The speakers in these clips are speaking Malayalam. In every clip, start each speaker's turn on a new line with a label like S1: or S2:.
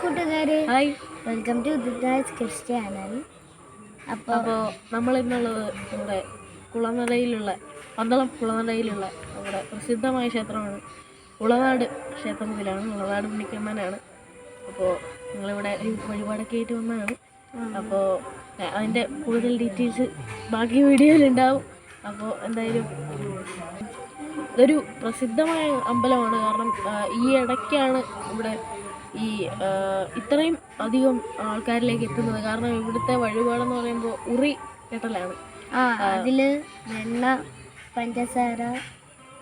S1: കൂട്ടുകാരെ.
S2: ഹായ്.
S1: വെൽക്കം ടു ഉദിതാസ് ക്രിസ്ത്യാനൽ അപ്പോൾ
S2: അപ്പോൾ നമ്മൾ ഇന്നുള്ളത് നമ്മുടെ കുളനടയിലുള്ള പന്തളം കുളനടയിലുള്ള നമ്മുടെ പ്രസിദ്ധമായ ക്ഷേത്രമാണ്. ഉളനാട് ക്ഷേത്രത്തിലാണ് ഉളവാട് പുണ്ണിക്കമ്മനാണ് അപ്പോൾ നിങ്ങളിവിടെ വഴിപാടൊക്കെ ആയിട്ട് വന്നതാണ്. അപ്പോൾ അതിന്റെ കൂടുതൽ ഡീറ്റെയിൽസ് ബാക്കി വീഡിയോയിലുണ്ടാവും. അപ്പോൾ എന്തായാലും ഇതൊരു പ്രസിദ്ധമായ അമ്പലമാണ്. കാരണം ഈ ഇടയ്ക്കാണ് ഇവിടെ ഈ ഇത്രയും അധികം ആൾക്കാരിലേക്ക് എത്തുന്നത് കാരണം ഇവിടുത്തെ വഴിപാടെന്ന് പറയുമ്പോൾ ഉറി കെട്ടലാണ്.
S1: ആ അതിൽ വെണ്ണ പഞ്ചസാര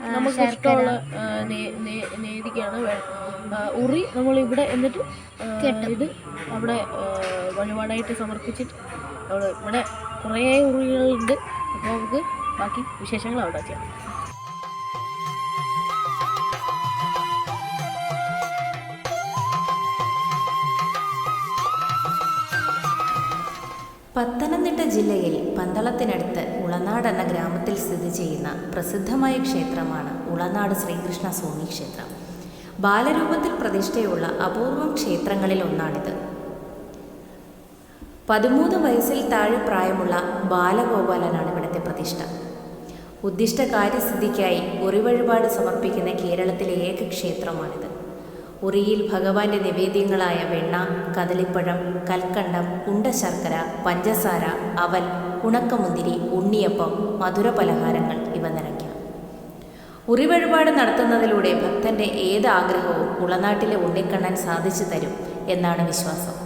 S2: നമുക്ക് ഇഷ്ടമുള്ള ആ, നേ- നേ- നേദിക്കാണ് വേ- ആ, ഉറി. നമ്മൾ ഇവിടെ എന്നിട്ട് ഇത് അവിടെ വഴിപാടായിട്ട് സമർപ്പിച്ചിട്ട് അവിടെ ഇവിടെ കുറേ ഉറികളുണ്ട്. അപ്പോൾ നമുക്ക് ബാക്കി വിശേഷങ്ങൾ അവിടെ ചെയ്യാം.
S3: പത്തനംതിട്ട ജില്ലയിൽ പന്തളത്തിനടുത്ത് ഉളനാട് എന്ന ഗ്രാമത്തിൽ സ്ഥിതി ചെയ്യുന്ന പ്രസിദ്ധമായ ക്ഷേത്രമാണ് ഉളനാട് ശ്രീകൃഷ്ണ സ്വാമി ക്ഷേത്രം. ബാലരൂപത്തിൽ പ്രതിഷ്ഠയുള്ള അപൂർവം ക്ഷേത്രങ്ങളിൽ ഒന്നാണിത്. പതിമൂന്ന് വയസ്സിൽ താഴെ പ്രായമുള്ള ബാലഗോപാലനാണ് ഇവിടുത്തെ പ്രതിഷ്ഠ. ഉദ്ദിഷ്ട കാര്യസ്ഥിതിക്കായി ഒരു വഴിപാട് സമർപ്പിക്കുന്ന കേരളത്തിലെ ഏക ക്ഷേത്രമാണിത്. ഉറിയിൽ ഭഗവാന്റെ നിവേദ്യങ്ങളായ വെണ്ണ കദളിപ്പഴം കൽക്കണ്ടം ഉണ്ടശർക്കര പഞ്ചസാര അവൽ ഉണക്കമുന്തിരി ഉണ്ണിയപ്പം മധുര പലഹാരങ്ങൾ ഇവ നിറയ്ക്കാം. ഉറി വഴിപാട് നടത്തുന്നതിലൂടെ ഭക്തന്റെ ഏത് ആഗ്രഹവും ഉളനാട്ടിലെ ഉണ്ണിക്കണ്ണൻ സാധിച്ചു തരും എന്നാണ് വിശ്വാസം.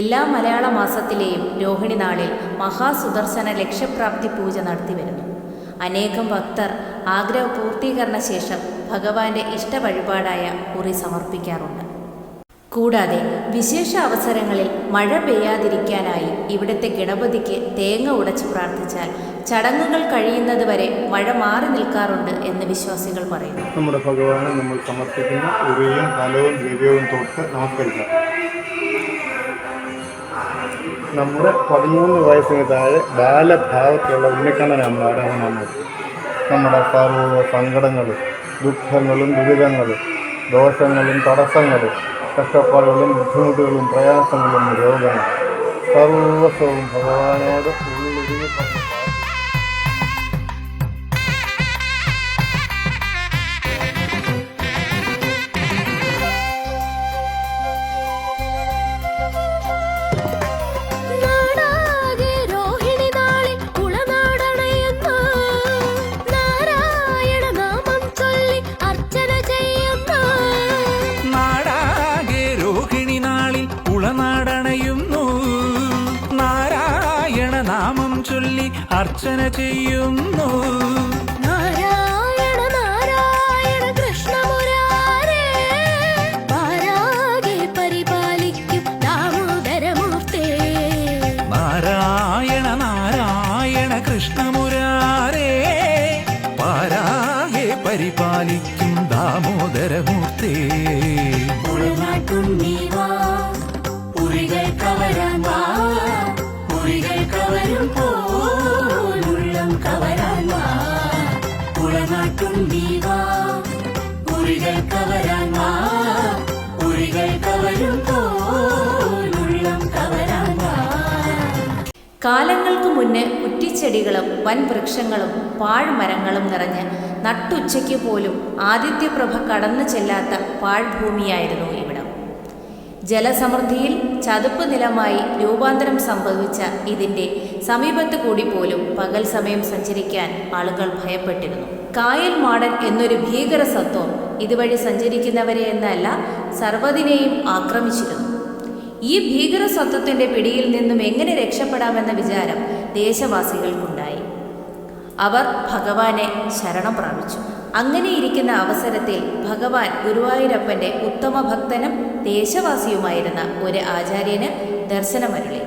S3: എല്ലാ മലയാള മാസത്തിലെയും രോഹിണി നാളിൽ മഹാസുദർശന ലക്ഷ്യപ്രാപ്തി പൂജ നടത്തി വരുന്നു. അനേകം ഭക്തർ ആഗ്രഹ പൂർത്തീകരണ ശേഷം ഭഗവാന്റെ ഇഷ്ട വഴിപാടായ കുറി സമർപ്പിക്കാറുണ്ട്. കൂടാതെ വിശേഷ അവസരങ്ങളിൽ മഴ പെയ്യാതിരിക്കാനായി ഇവിടുത്തെ ഗണപതിക്ക് തേങ്ങ ഉടച്ച് പ്രാർത്ഥിച്ചാൽ ചടങ്ങുകൾ കഴിയുന്നത് വരെ മഴ മാറി നിൽക്കാറുണ്ട് എന്ന് വിശ്വാസികൾ പറയുന്നു.
S4: നമ്മുടെ ഭഗവാനെ നമ്മൾ സമർപ്പിക്കുന്ന ഉറിയും ഫലവും ദിവ്യവും തൊട്ട് നമസ്കരിക്കാം നമ്മുടെ പതിമൂന്ന് വയസ്സിന് താഴെ ബാലഭാവത്തിലുള്ള ഉണ്ണിക്കണ്ണനാണ് ആരാധന. നമ്മുടെ സർവ സങ്കടങ്ങളും ദുഃഖങ്ങളും ദുരിതങ്ങളും ദോഷങ്ങളും തടസ്സങ്ങളും കഷ്ടപ്പാടുകളും ബുദ്ധിമുട്ടുകളും പ്രയാസങ്ങളും രോഗങ്ങളും സർവസ്വവും ഭഗവാനോട് ഉള്ളിലൊരുങ്ങി
S1: അർച്ചന ചെയ്യുന്നു.
S5: നാരായണ
S1: നാരായണ കൃഷ്ണമുരാരേ പാരാകെ പരിപാലിക്കും ദാമോദരമൂർത്തേ.
S5: നാരായണ നാരായണ കൃഷ്ണമുരാരേ പാരാകെ പരിപാലിക്കും ദാമോദരമൂർത്തേ.
S1: ഉൾനാട്ടുണ്ണീവാ, ഉറികൾ കവരാൻ വാ, പോലുള്ളം കവരാൻ വാ. ഉൾനാട്ടുണ്ണീവാ, ഉറികൾ കവരാൻ വാ, ഉറികൾ കവരും പോലുള്ളം കവരാൻ വാ.
S3: കാലങ്ങൾക്ക് മുന്നേ കുറ്റിച്ചെടികളും വൻ വൃക്ഷങ്ങളും പാഴ്മരങ്ങളും നിറഞ്ഞ് നട്ടുച്ചയ്ക്ക് പോലും ആദിത്യപ്രഭ കടന്നു ചെല്ലാത്ത പാഴ്ഭൂമിയായിരുന്നു ജലസമൃദ്ധിയിൽ ചതുപ്പ് നിലമായി രൂപാന്തരം സംഭവിച്ച ഇതിന്റെ സമീപത്ത് കൂടി പോലും പകൽ സമയം സഞ്ചരിക്കാൻ ആളുകൾ ഭയപ്പെട്ടിരുന്നു. കായൽ മാടൻ എന്നൊരു ഭീകര സത്വം ഇതുവഴി സഞ്ചരിക്കുന്നവരെ എന്നല്ല സർവതിനെയും ആക്രമിച്ചിരുന്നു. ഈ ഭീകര സത്വത്തിന്റെ പിടിയിൽ നിന്നും എങ്ങനെ രക്ഷപ്പെടാമെന്ന വിചാരം ദേശവാസികൾക്കുണ്ടായി. അവർ ഭഗവാനെ ശരണം പ്രാപിച്ചു. അങ്ങനെയിരിക്കുന്ന അവസരത്തിൽ ഭഗവാൻ ഗുരുവായൂരപ്പന്റെ ഉത്തമ ഭക്തനും ദേശവാസിയുമായിരുന്ന ഒരു ആചാര്യന് ദർശനമരുളി.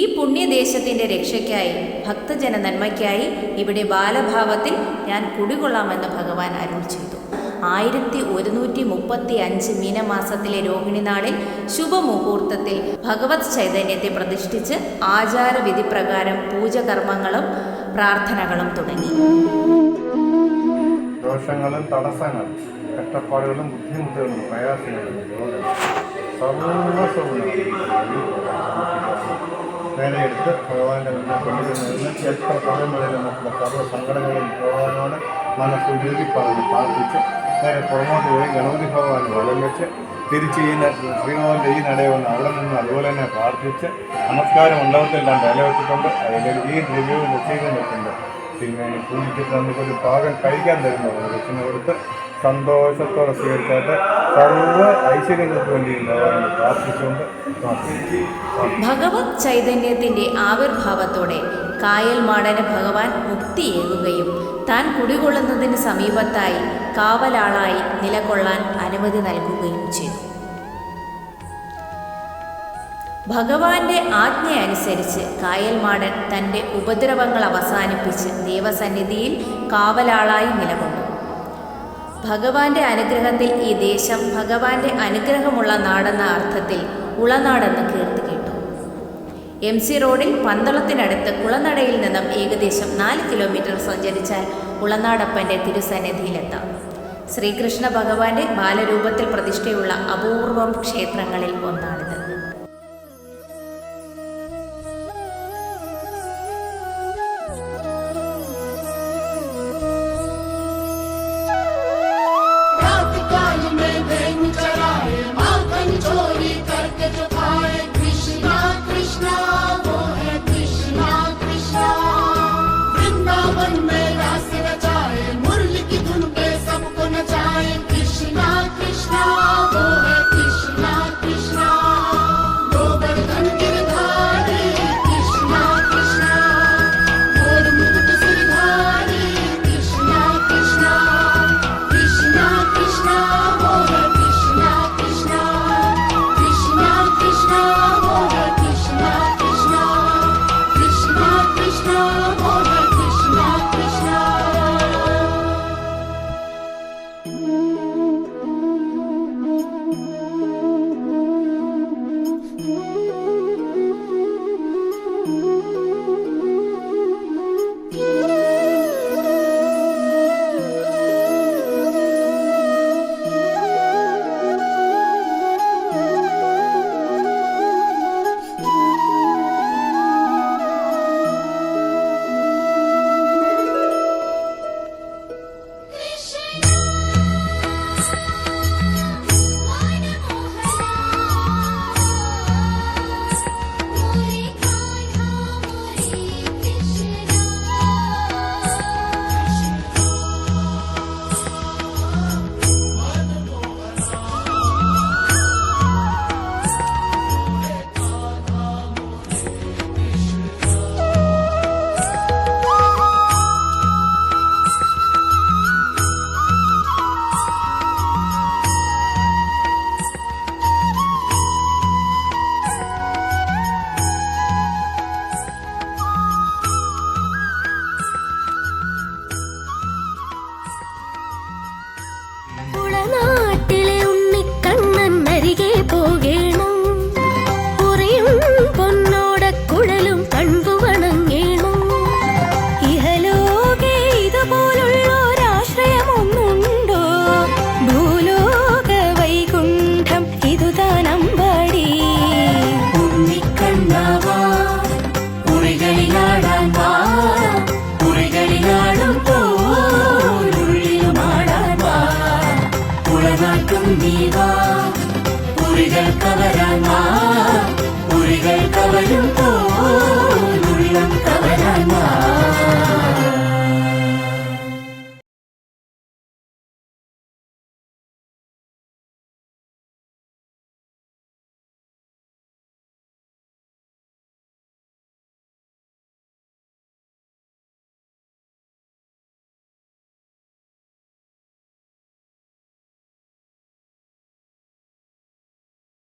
S3: ഈ പുണ്യദേശത്തിന്റെ രക്ഷയ്ക്കായി ഭക്തജന നന്മയ്ക്കായി ഇവിടെ ബാലഭാവത്തിൽ ഞാൻ കുടികൊള്ളാമെന്ന് ഭഗവാൻ അരുൾ ചെയ്തു. ആയിരത്തി ഒരുന്നൂറ്റി മുപ്പത്തി അഞ്ച് മീനമാസത്തിലെ രോഹിണി നാളിൽ ശുഭമുഹൂർത്തത്തിൽ ഭഗവത് ചൈതന്യത്തെ പ്രതിഷ്ഠിച്ച് ആചാരവിധി പ്രകാരം പൂജകർമ്മങ്ങളും പ്രാർത്ഥനകളും തുടങ്ങി.
S4: ദോഷങ്ങളും തടസ്സങ്ങളും കഷ്ടപ്പാടുകളും ബുദ്ധിമുട്ടുകളും പ്രയാസങ്ങളും രോഗം സർവസ്വവും വേലയെടുത്ത് ഭഗവാന്റെ മുന്നിൽ കൊണ്ടുവരുന്നതിന് എത്ര സമയം വരെ നമുക്കുള്ള സർവ സങ്കടങ്ങളും ഭഗവാനോട് മനസ്സുരുതി പറഞ്ഞ് പ്രാർത്ഥിച്ച് നേരെ പുറമോട്ട് പോയി ഗണപതി ഭഗവാൻ വലം വെച്ച് തിരിച്ച് ഈ ശ്രീകോവിലിന്റെ ഈ നടയിൽ വന്ന് അവിടെ നിന്ന് അതുപോലെ തന്നെ പ്രാർത്ഥിച്ച് നമസ്കാരം ഉള്ളവർക്കെല്ലാം വില വെച്ചിട്ടുണ്ട്. അതിൽ ഈ ദ്രവ്യവും നിശ്ചയിക്കാൻ വെച്ചിട്ടുണ്ട്. പിന്നെ പൂജിച്ചിട്ട് നമുക്കൊരു പാകം കഴിക്കാൻ തരുന്നു ദക്ഷിണ കൊടുത്ത് സന്തോഷത്തോടെ സ്വീകരിച്ചായിട്ട് സർവ ഐശ്വര്യങ്ങൾക്ക് വേണ്ടി പ്രാർത്ഥിച്ചുകൊണ്ട്
S3: ഭഗവത് ചൈതന്യത്തിന്റെ ആവിർഭാവത്തോടെ കായൽ മാടന് ഭഗവാൻ മുക്തിയേകുകയും താൻ കുടികൊള്ളുന്നതിന് സമീപത്തായി കാവലാളായി നിലകൊള്ളാൻ അനുമതി നൽകുകയും ചെയ്തു. ഭഗവാന്റെ ആജ്ഞയനുസരിച്ച് കായൽ മാടൻ തന്റെ ഉപദ്രവങ്ങൾ അവസാനിപ്പിച്ച് ദേവസന്നിധിയിൽ കാവലാളായി നിലകൊണ്ടു. ഭഗവാന്റെ അനുഗ്രഹത്തിൽ ഈ ദേശം ഭഗവാന്റെ അനുഗ്രഹമുള്ള നാടെന്ന അർത്ഥത്തിൽ ഉളനാടെന്ന് കീർത്തി കേട്ടു. എം സി റോഡിൽ പന്തളത്തിനടുത്ത് കുളനടയിൽ നിന്നും ഏകദേശം നാല് കിലോമീറ്റർ സഞ്ചരിച്ചാൽ ഉളനാടപ്പന്റെ തിരുസന്നിധിയിലെത്താം. ശ്രീകൃഷ്ണ ഭഗവാന്റെ ബാലരൂപത്തിൽ പ്രതിഷ്ഠയുള്ള അപൂർവം ക്ഷേത്രങ്ങളിൽ ഒന്നാണിത്.
S6: നീവാ പുരികൾ കവരാൻ പുരികൾ കവരും പോൾ ഉള്ളം കവരാൻ